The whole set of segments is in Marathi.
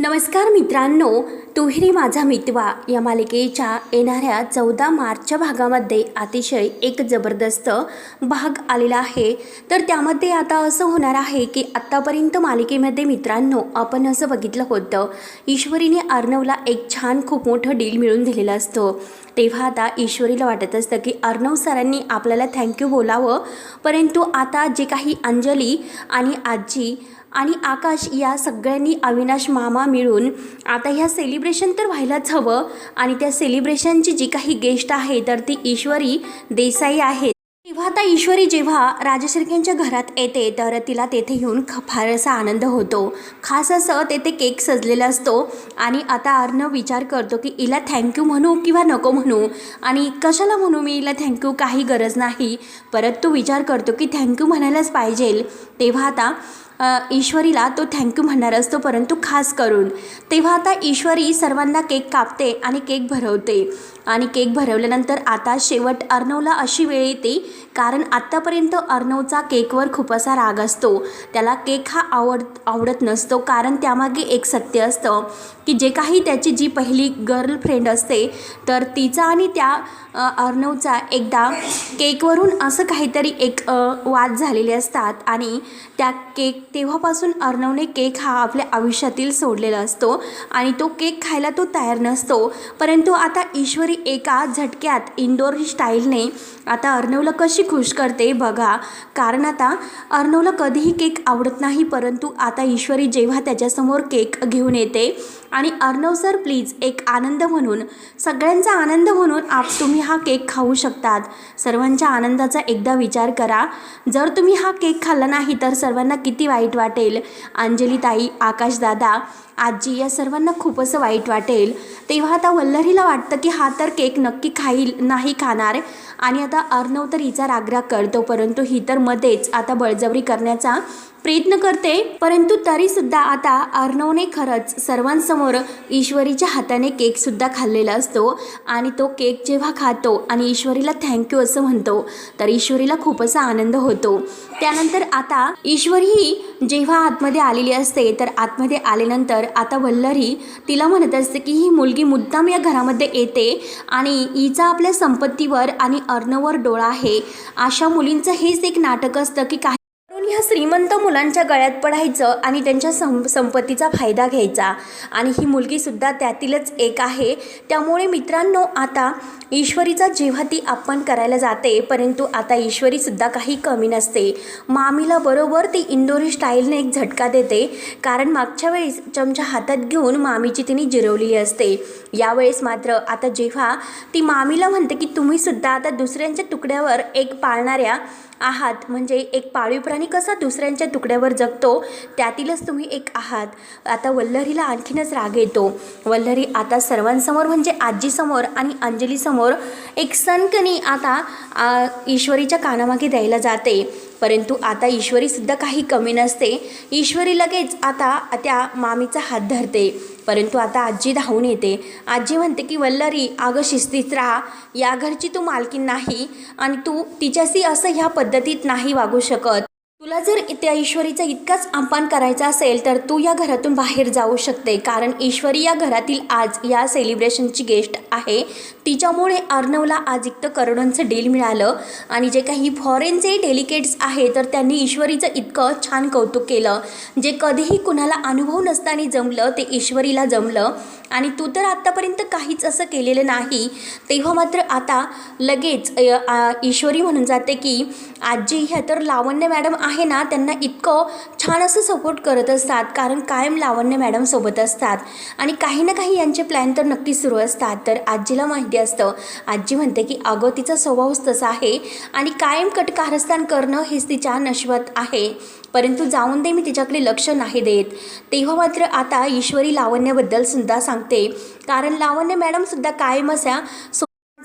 नमस्कार मित्रांनो तुहिरी माझा मितवा या मालिकेच्या येणाऱ्या चौदा मार्चच्या भागामध्ये अतिशय एक जबरदस्त भाग आलेला आहे. तर त्यामध्ये आता असं होणार आहे की आत्तापर्यंत मालिकेमध्ये मित्रांनो आपण असं बघितलं होतं ईश्वरीने अर्णवला एक छान खूप मोठं डील मिळून दिलेलं असतं. तेव्हा आता ईश्वरीला वाटत असतं की अर्णव सरांनी आपल्याला थँक्यू बोलावं. परंतु आता जे काही अंजली आणि आजी आणि आकाश या सगळ्यांनी अविनाश मामा मिळून आता ह्या सेलिब्रेशन तर व्हायलाच हवं. आणि त्या सेलिब्रेशनची जी काही गेस्ट आहे तर ती ईश्वरी देसाई आहे तेव्हा आता ईश्वरी जेव्हा राजश्रीकेंच्या घरात येते तर तिला तेथे येऊन फारसा फार असा आनंद होतो. खास असं तेथे केक सजलेला असतो. आणि आता अर्णव विचार करतो की हिला थँक्यू म्हणू किंवा नको म्हणू? आणि कशाला म्हणू मी हिला थँक्यू काही गरज नाही. परत तो विचार करतो की थँक्यू म्हणायलाच पाहिजे. तेव्हा आता ईश्वरीला तो थँक्यू म्हणणार असतो परंतु खास करून तेव्हा आता ईश्वरी सर्वांना केक कापते आणि केक भरवते. आणि केक भरवल्यानंतर आता शेवट अर्णवला अशी वेळ येते कारण आत्तापर्यंत अर्णवचा केकवर खूप असा राग असतो. त्याला केक हा आवड आवडत नसतो कारण त्यामागे एक सत्य असतं. की जे काही त्याची जी पहिली गर्लफ्रेंड असते तर तिचा आणि त्या अर्णवचा एकदा केकवरून असं काहीतरी एक वाद झालेले असतात आणि त्या केक तेव्हापासून अर्णवने केक हा आपल्या आयुष्यातील सोडलेला असतो आणि तो केक खायला तो तयार नसतो. परंतु आता ईश्वरी एका झटक्यात इंडोर स्टाईलने आता अर्णवला कशी खुश करते बघा. कारण आता अर्णवला कधीही केक आवडत नाही परंतु आता ईश्वरी जेव्हा त्याच्यासमोर केक घेऊन येते आणि अर्णव सर प्लीज एक आनंद म्हणून सगळ्यांचा आनंद म्हणून आप तुम्ही हा केक खाऊ शकतात. सर्वांच्या आनंदाचा एकदा विचार करा. जर तुम्ही हा केक खाल्ला नाही तर सर्वांना किती वाईट वाटेल. अंजलीताई आकाशदादा आजी या सर्वांना खूप असं वाईट वाटेल. तेव्हा आता वल्लरीला वाटतं की हा तर केक नक्की खाईल नाही खाणार आणि आता अर्णव तर हिचा रागराग करतो परंतु ही तर मध्येच आता बळजबरी करण्याचा प्रयत्न करते. परंतु तरीसुद्धा आता अर्णवने खरंच सर्वांसमोर ईश्वरीच्या हाताने केकसुद्धा खाल्लेला असतो. आणि तो केक जेव्हा खातो आणि ईश्वरीला थँक्यू असं म्हणतो तर ईश्वरीला खूप असा आनंद होतो. त्यानंतर आता ईश्वरी जेव्हा आतमध्ये आलेली असते तर आतमध्ये आल्यानंतर आता वल्लरी तिला म्हणत असते की ही मुलगी मुद्दाम या घरामध्ये येते आणि हिचा आपल्या संपत्तीवर आणि अर्णवर डोळा आहे. अशा मुलींचं हेच एक नाटक असतं की काही अशा श्रीमंत मुलांच्या गळ्यात पडायचं आणि त्यांच्या सं संपत्तीचा फायदा घ्यायचा. आणि ही मुलगीसुद्धा त्यातीलच एक आहे. त्यामुळे मित्रांनो आता ईश्वरीचा जेव्हा ती आपण करायला जाते परंतु आता ईश्वरीसुद्धा काही कमी नसते. मामीला बरोबर ती इंदोरी स्टाईलने एक झटका देते. कारण मागच्या वेळेस चमच्या हातात घेऊन मामीची तिने जिरवलेली असते. यावेळेस मात्र आता जेव्हा ती मामीला म्हणते की तुम्हीसुद्धा आता दुसऱ्यांच्या तुकड्यावर एक पाळणाऱ्या आहात. म्हणजे एक पाळीव प्राणी कसा दुसऱ्यांच्या तुकड्यावर जगतो त्यातीलच तुम्ही एक आहात. आता वल्लरीला आणखीनच राग येतो. वल्लरी आता सर्वांसमोर म्हणजे आजीसमोर आणि अंजलीसमोर एक सनकनी आता ईश्वरीच्या कानामागे द्यायला जाते. परंतु आता ईश्वरीसुद्धा काही कमी नसते. ईश्वरी लगेच आता त्या मामीचा हात धरते. परंतु आता आजी धावून येते. आजी म्हणते की वल्लरी अगं शिस्तीत राहा. या घरची तू मालकी नाही आणि तू तिच्याशी असं ह्या पद्धतीत नाही वागू शकत. तुला जर त्या ईश्वरीचा इतकाच अपमान करायचा असेल तर तू या घरातून बाहेर जाऊ शकते. कारण ईश्वरी या घरातील आज या सेलिब्रेशनची गेस्ट आहे. तिच्यामुळे अर्णवला आज इतकं करोडोंचं डील मिळालं. आणि जे काही फॉरेनचे डेलिकेट्स आहे तर त्यांनी ईश्वरीचं इतकं छान कौतुक केलं. जे कधीही कुणाला अनुभव नसताना जमलं ते ईश्वरीला जमलं. आणि तू तर आत्तापर्यंत काहीच असं केलेलं नाही. तेव्हा मात्र आता लगेच ईश्वरी म्हणून जाते की आजी ह्या तर लावण्य मॅडम आहे ना त्यांना इतकं छान असं सपोर्ट करत असतात. कारण कायम लावण्य मॅडम सोबत असतात. आणि काही ना काही यांचे प्लॅन तर नक्की सुरू असतात. तर आजीला माहिती असतं. आजी म्हणते की अगं तिचा स्वभावच तसा आहे. आणि कायम कटकारस्थान करणं हेच तिच्या नशिबात आहे. परंतु जाऊन दे मी तिच्याकडे लक्ष नाही देत. तेव्हा मात्र आता ईश्वरी लावण्याबद्दल सुद्धा सांगते. कारण लावण्य मॅडमसुद्धा कायम असा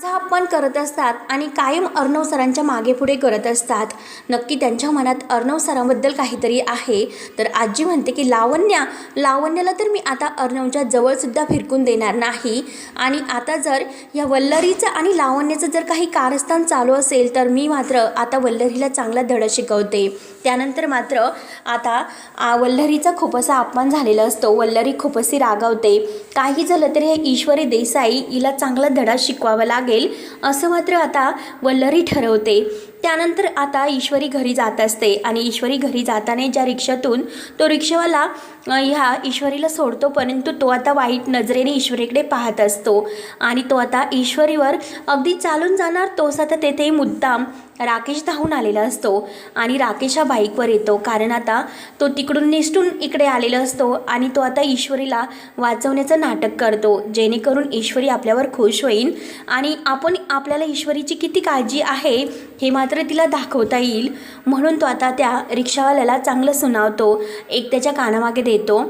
माझा अपमान करत असतात आणि कायम अर्णव सरांच्या मागे पुढे करत असतात. नक्की त्यांच्या मनात अर्णव सरांबद्दल काहीतरी आहे? तर आजी म्हणते की लावण्या लावण्याला तर मी आता अर्णवच्या जवळसुद्धा फिरकून देणार नाही. आणि आता जर या वल्लरीचं आणि लावण्याचं जर काही कारस्थान चालू असेल तर मी मात्र आता वल्लरीला चांगला धडा शिकवते. त्यानंतर मात्र आता आ, वल्लरीचा खूपसा अपमान झालेला असतो. वल्लरी खूप रागावते. काही झालं तरी हे ईश्वरी देसाई हिला चांगला धडा शिकवावा लागतो लागेल असं मात्र आता वल्लरी ठरवते. त्यानंतर आता ईश्वरी घरी जात असते आणि ईश्वरी घरी जाताना ज्या रिक्षातून तो रिक्षावाला ह्या ईश्वरीला सोडतो परंतु तो आता वाईट नजरेने ईश्वरीकडे पाहत असतो. आणि तो आता ईश्वरीवर अगदी चालून जाणार तोच आता तेथे मुद्दाम राकेश धावून आलेला असतो आणि राकेश हा बाईकवर येतो. कारण आता तो तिकडून निसटून इकडे आलेला असतो आणि तो आता ईश्वरीला वाचवण्याचं नाटक करतो. जेणेकरून ईश्वरी आपल्यावर खुश होईल आणि आपण आपल्याला ईश्वरीची किती काळजी आहे हे मात्र तिला दाखवता येईल. म्हणून तो आता त्या रिक्षावाल्याला चांगलं सुनावतो. एक त्याच्या कानामागे देतो.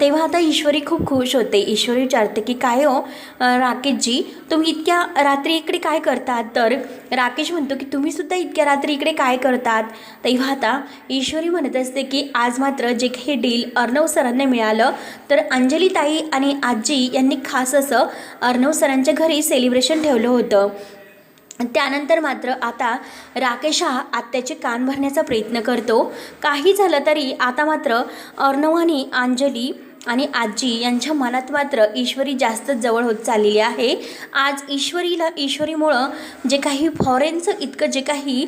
तेव्हा आता ईश्वरी खूप खुश होते. ईश्वरी विचारते की काय हो राकेशजी? तुम्ही इतक्या रात्री इकडे काय करतात? तर राकेश म्हणतो की तुम्ही सुद्धा इतक्या रात्री इकडे काय करतात? तेव्हा आता ईश्वरी म्हणत असते की आज मात्र जे काही डील अर्णव सरांना मिळालं तर अंजली ताई आणि आजी यांनी खास असं अर्णव सरांच्या घरी सेलिब्रेशन ठेवलं होतं. त्यानंतर मात्र आता राकेश हा आत्याचे कान भरण्याचा प्रयत्न करतो. काही झालं तरी आता मात्र अर्णवानी अंजली आणि आजी यांच्या मनात मात्र ईश्वरी जास्त जवळ होत चाललेली आहे. आज ईश्वरीला ईश्वरीमुळं जे काही फॉरेनचं इतकं जे काही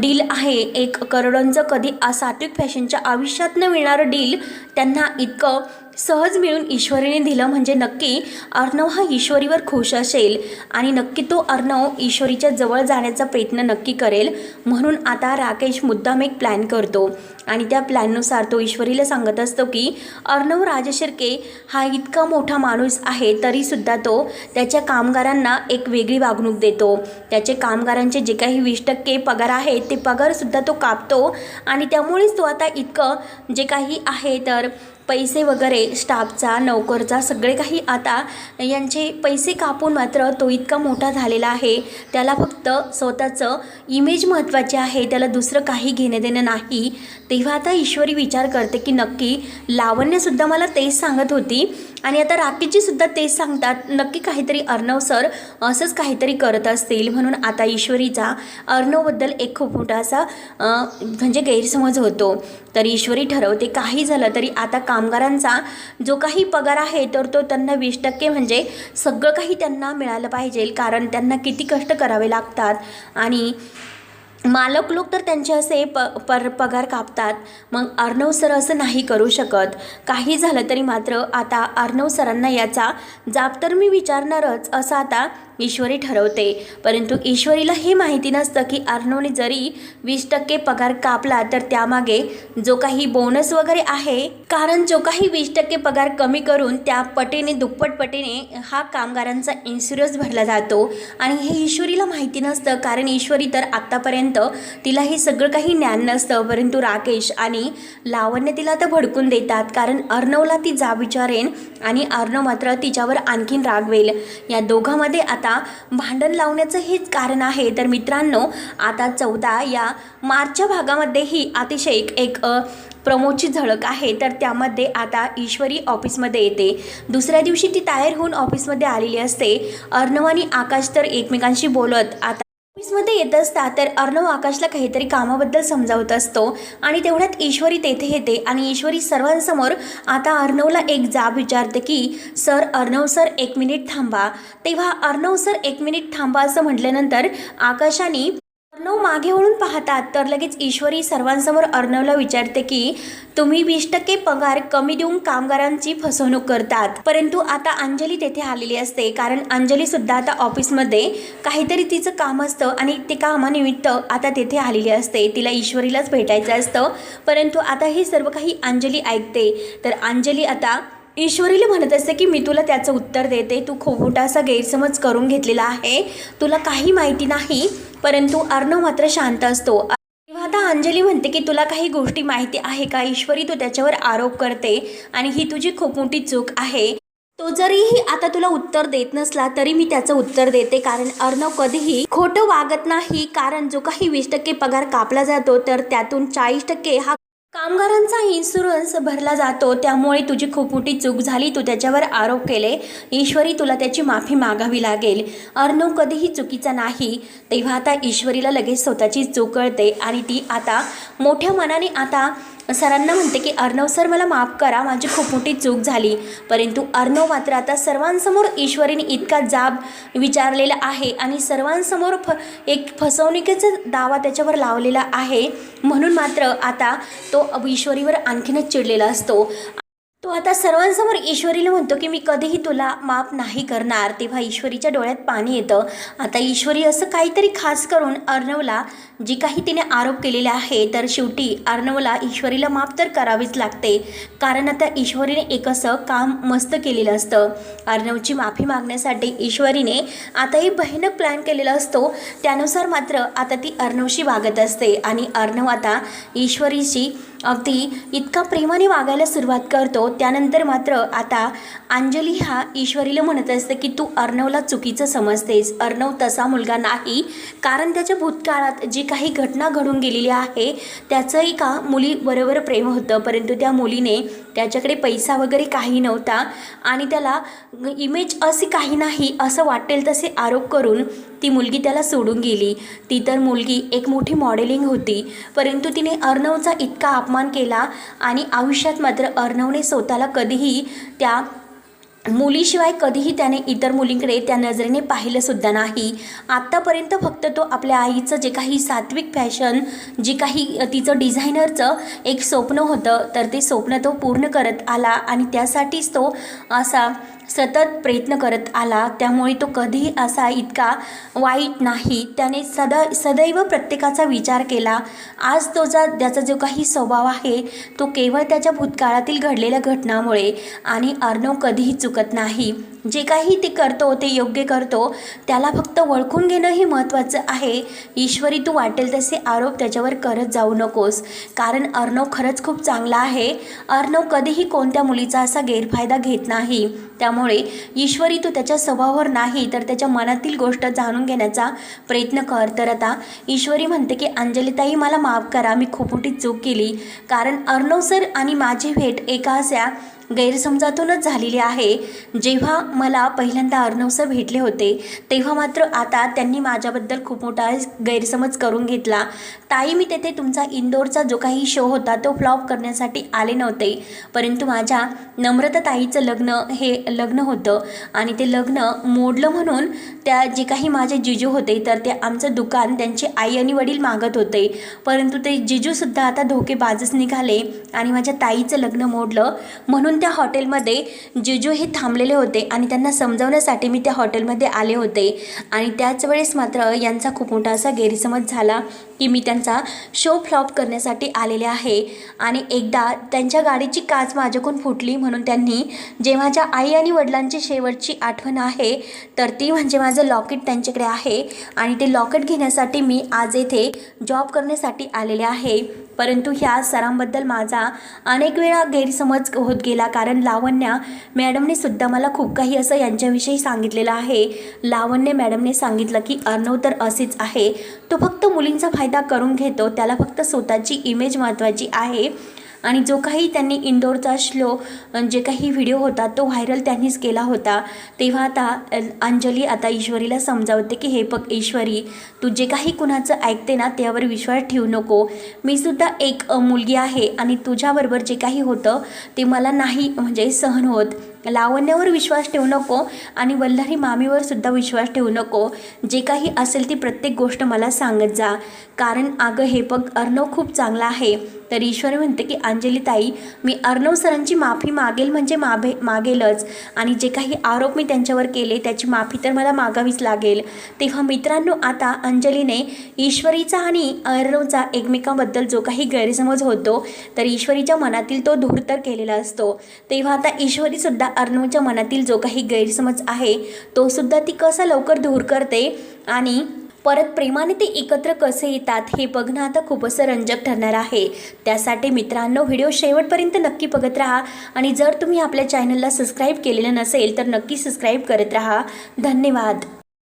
डील आहे एक करोडोंचं कधी सात्विक फॅशनच्या आयुष्यातनं मिळणारं डील त्यांना इतकं सहज मिळून ईश्वरीने दिलं म्हणजे नक्की अर्णव हा ईश्वरीवर खुश असेल आणि नक्की तो अर्णव ईश्वरीच्या जवळ जाण्याचा प्रयत्न नक्की करेल म्हणून आता राकेश मुद्दाम एक प्लॅन करतो. आणि त्या प्लॅननुसार तो ईश्वरीला सांगत असतो की अर्णव राजशिर्के हा इतका मोठा माणूस आहे तरीसुद्धा तो त्याच्या कामगारांना एक वेगळी वागणूक देतो. त्याचे कामगारांचे जे काही वीस टक्के पगार आहेत ते पगारसुद्धा तो कापतो आणि त्यामुळेच तो आता इतकं जे काही आहे तर पैसे वगैरे स्टाफचा नोकरचा सगळे काही आता यांचे पैसे कापून मात्र तो इतका मोठा झालेला आहे. त्याला फक्त स्वतःचं इमेज महत्त्वाचे आहे. त्याला दुसरं काही घेणं देणं नाही. तेव्हा आता ईश्वरी विचार करते की नक्की लावण्यसुद्धा मला तेच सांगत होती. आणि आता राकेशजीसुद्धा तेच सांगतात. नक्की काहीतरी अर्णव सर असंच काहीतरी करत असतील. म्हणून आता ईश्वरीचा अर्णवबद्दल एक खूप मोठा असा म्हणजे गैरसमज होतो. तर ईश्वरी ठरवते काही झालं तरी आता का कामगारांचा जो काही पगार आहे तर तो त्यांना वीस टक्के म्हणजे सगळं काही त्यांना मिळालं पाहिजे. कारण त्यांना किती कष्ट करावे लागतात आणि मालक लोक तर त्यांचे असे प पर पगार कापतात. मग अर्णव सर असं नाही करू शकत. काही झालं तरी मात्र आता अर्णव सरांना याचा जाब तर मी विचारणारच. असं आता ईश्वरी ठरवते. परंतु ईश्वरीला हे माहिती नसतं की अर्णवने जरी वीस टक्के पगार कापला तर त्यामागे जो काही बोनस वगैरे आहे कारण जो काही वीस टक्के पगार कमी करून त्या पटीने दुप्पट पटीने हा कामगारांचा इन्शुरन्स भरला जातो. आणि हे ईश्वरीला माहिती नसतं कारण ईश्वरी तर आत्तापर्यंत तिला हे सगळं काही ज्ञान नसतं. परंतु राकेश आणि लावण्य तिला तर भडकून देतात कारण अर्णवला ती जा विचारेन आणि अर्णव मात्र तिच्यावर आणखीन रागवेल या दोघांमध्ये आता आता भांडण लावण्याचं हेच कारण आहे. तर मित्रांनो आता चौदा या मार्चच्या भागामध्येही अतिशय एक एक प्रमोदची झळक आहे. तर त्यामध्ये आता ईश्वरी ऑफिसमध्ये येते. दुसऱ्या दिवशी ती तयार होऊन ऑफिसमध्ये आलेली असते. अर्णव आणि आकाश तर एकमेकांशी बोलत आता ऑफिसमध्ये येत असता तर अर्णव आकाशला काहीतरी कामाबद्दल समजावत असतो आणि तेवढ्यात ईश्वरी तेथे येते आणि ईश्वरी सर्वांसमोर आता अर्णवला एक जाब विचारते की सर अर्णव सर एक मिनिट थांबा. तेव्हा अर्णव सर एक मिनिट थांबा असं म्हटल्यानंतर आकाशाने अर्णव मागे वळून पाहतात तर लगेच ईश्वरी सर्वांसमोर अर्णवला विचारते की तुम्ही वीस टक्के पगार कमी देऊन कामगारांची फसवणूक करतात. परंतु आता अंजली तेथे आलेली असते. कारण अंजली सुद्धा आता ऑफिसमध्ये काहीतरी तिचं काम असतं आणि ते कामानिमित्त आता तेथे आलेली असते. तिला ईश्वरीलाच भेटायचं असतं. परंतु आता हे सर्व काही अंजली ऐकते. तर अंजली आता ईश्वरीला म्हणत असते की मी तुला त्याचं उत्तर देते. तू खूप मोठा असा गैरसमज करून घेतलेला आहे. तुला काही माहिती नाही. परंतु अर्णव मात्र शांत असतो. तेव्हा आता अंजली म्हणते की तुला काही गोष्टी माहिती आहे का? ईश्वरी तू त्याच्यावर आरोप करते आणि ही तुझी खूप मोठी चूक आहे. तो जरीही आता तुला उत्तर देत नसला तरी मी त्याचं उत्तर देते. कारण अर्णव कधीही खोटं वागत नाही. कारण जो काही वीस टक्के पगार कापला जातो तर त्यातून चाळीस टक्के हा कामगारांचा इन्शुरन्स भरला जातो. त्यामुळे तुझी खूप मोठी चूक झाली. तू त्याच्यावर आरोप केले. ईश्वरी तुला त्याची माफी मागावी लागेल. अर्णव कधीही चुकीचा नाही. तेव्हा आता ईश्वरीला लगेच स्वतःची चूक कळते आणि ती आता मोठ्या मनाने आता सरांना म्हणते की अर्णव सर मला माफ करा माझी खूप मोठी चूक झाली. परंतु अर्णव मात्र आता सर्वांसमोर ईश्वरीने इतका जाब विचारलेला आहे आणि सर्वांसमोर फ एक फसवणुकीचा दावा त्याच्यावर लावलेला आहे. म्हणून मात्र आता तो ईश्वरीवर आणखीनच चिडलेला असतो. तो आता सर्वांसमोर ईश्वरीला म्हणतो की मी कधीही तुला माफ नाही करणार. तेव्हा ईश्वरीच्या डोळ्यात पाणी येतं. आता ईश्वरी असं काहीतरी खास करून अर्णवला जी काही तिने आरोप केलेले आहे तर शेवटी अर्णवला ईश्वरीला माफ तर करावीच लागते. कारण आता ईश्वरीने एक असं काम मस्त केलेलं असतं. अर्णवची माफी मागण्यासाठी ईश्वरीने आता एक भयानक प्लॅन केलेला असतो. त्यानुसार मात्र आता ती अर्णवशी वागत असते आणि अर्णव आता ईश्वरीशी अगदी इतका प्रेमाने वागायला सुरुवात करतो त्यानंतर मात्र आता अंजली ह्या ईश्वरीला म्हणत असते की तू अर्णवला चुकीचं समजतेस. अर्णव तसा मुलगा नाही. कारण त्याच्या भूतकाळात जी काही घटना घडून गेलेली आहे त्याचं एका मुलीबरोबर प्रेम होतं परंतु त्या मुलीने त्याच्याकडे पैसा वगैरे काही नव्हता आणि त्याला इमेज अशी काही नाही असं वाटेल तसे आरोप करून ती मुलगी त्याला सोडून गेली. ती तर मुलगी एक मोठी मॉडेलिंग होती परंतु तिने अर्णवचा इतका अपमान केला आणि आयुष्यात मात्र अर्णवने स्वतःला कधीही त्या मुलीशिवाय कधीही त्याने इतर मुलींकडे त्या नजरेने पाहिलंसुद्धा नाही. आत्तापर्यंत फक्त तो आपल्या आईचं जे काही सात्विक फॅशन जे काही तिचं डिझायनरचं एक स्वप्न होतं तर ते स्वप्न तो पूर्ण करत आला आणि त्यासाठीच तो असा सतत प्रयत्न करत आला त्यामुळे तो कधीही असा इतका वाईट नाही. त्याने सदा सदैव प्रत्येकाचा विचार केला. आज तो जा त्याचा जो काही स्वभाव आहे तो केवळ त्याच्या भूतकाळातील घडलेल्या घटनामुळे आणि अर्णव कधीही चुकत नाही. जे काही ते करतो ते योग्य करतो त्याला फक्त ओळखून घेणं हे महत्त्वाचं आहे. ईश्वरी तू वाटेल तसे आरोप त्याच्यावर करत जाऊ नकोस. कारण अर्णव खरंच खूप चांगला आहे. अर्णव कधीही कोणत्या मुलीचा असा गैरफायदा घेत नाही. त्यामुळे ईश्वरी तू त्याच्या स्वभावावर नाही तर त्याच्या मनातील गोष्ट जाणून घेण्याचा प्रयत्न कर. तर आता ईश्वरी म्हणते की अंजलिताई मला माफ करा मी खूप मोठी चूक केली. कारण अर्णव सर आणि माझी भेट एका अशा गैरसमजातूनच झालेली आहे. जेव्हा मला पहिल्यांदा अर्णव सर भेटले होते तेव्हा मात्र आता त्यांनी माझ्याबद्दल खूप मोठा गैरसमज करून घेतला. ताई मी तेथे तुमचा इंदोरचा जो काही शो होता तो फ्लॉप करण्यासाठी आले नव्हते. परंतु माझ्या नम्रता ताईचं लग्न हे लग्न होतं आणि ते लग्न मोडलं म्हणून त्या जे काही माझे जिजू होते तर ते आमचं दुकान त्यांची आई आणि वडील मागत होते. परंतु ते जिजूसुद्धा आता धोकेबाजच निघाले आणि माझ्या ताईचं लग्न मोडलं म्हणून त्या हॉटेलमध्ये जिजू हे थांबलेले होते आणि त्यांना समजवण्यासाठी मी त्या हॉटेलमध्ये आले होते. आणि त्याच वेळेस मात्र यांचा खूप मोठा असा गैरसमज झाला. की मी त्यांचा शो फ्लॉप करण्यासाठी आलेले आहे. आणि एकदा त्यांच्या गाडीची काच माझ्याकडून फुटली म्हणून त्यांनी जे माझ्या आई आणि वडिलांची शेवटची आठवण आहे तर ती म्हणजे माझं लॉकेट त्यांच्याकडे आहे. आणि ते लॉकेट घेण्यासाठी मी आज येथे जॉब करण्यासाठी आलेले आहे. परंतु ह्या सरांबद्दल माझा अनेक वेळा गैरसमज होत गेला कारण लावण्या मॅडमने सुद्धा मला खूप काही असं यांच्याविषयी सांगितलेलं आहे. लावण्य मॅडमने सांगितलं की अर्णव तर असेच आहे. तो फक्त मुलींचा फायदा करून घेतो. त्याला फक्त स्वतःची इमेज महत्त्वाची आहे. आणि जो काही त्यांनी इंदोरचा श्लो जे काही व्हिडिओ होता तो व्हायरल त्यांनीच केला होता. तेव्हा आता अंजली आता ईश्वरीला समजावते की हे बघ ईश्वरी तू जे काही कुणाचं ऐकते ना त्यावर विश्वास ठेवू नको. मी सुद्धा एक मुलगी आहे आणि तुझ्याबरोबर जे काही होतं ते मला नाही म्हणजे सहन होत. लावण्यावर विश्वास ठेवू नको आणि वल्लारी मामीवर सुद्धा विश्वास ठेवू नको. जे काही असेल ती प्रत्येक गोष्ट मला सांगत जा. कारण अगं हे बघ अर्णव खूप चांगला आहे. तर ईश्वरी म्हणते की अंजली ताई मी अर्णव सरांची माफी मागेल म्हणजे माभे मागेलच. आणि जे काही आरोप मी त्यांच्यावर केले त्याची माफी तर मला मागावीच लागेल. तेव्हा मित्रांनो आता अंजलीने ईश्वरीचा आणि अर्णवचा एकमेकांबद्दल जो काही गैरसमज होतो तर ईश्वरीच्या मनातील तो धूर तर केलेला असतो. तेव्हा आता ईश्वरीसुद्धा अर्णवच्या मनातील जो काही गैरसमज आहे तो सुद्धा ती कसा लवकर दूर करते आणि परत प्रेमाने ते एकत्र कसे येतात हे बघणं आता खूपच रंजक ठरणार आहे. त्यासाठी मित्रांनो व्हिडिओ शेवटपर्यंत नक्की बघत राहा आणि जर तुम्ही आपल्या चॅनलला सबस्क्राईब केलेलं नसेल तर नक्की सबस्क्राईब करत राहा. धन्यवाद.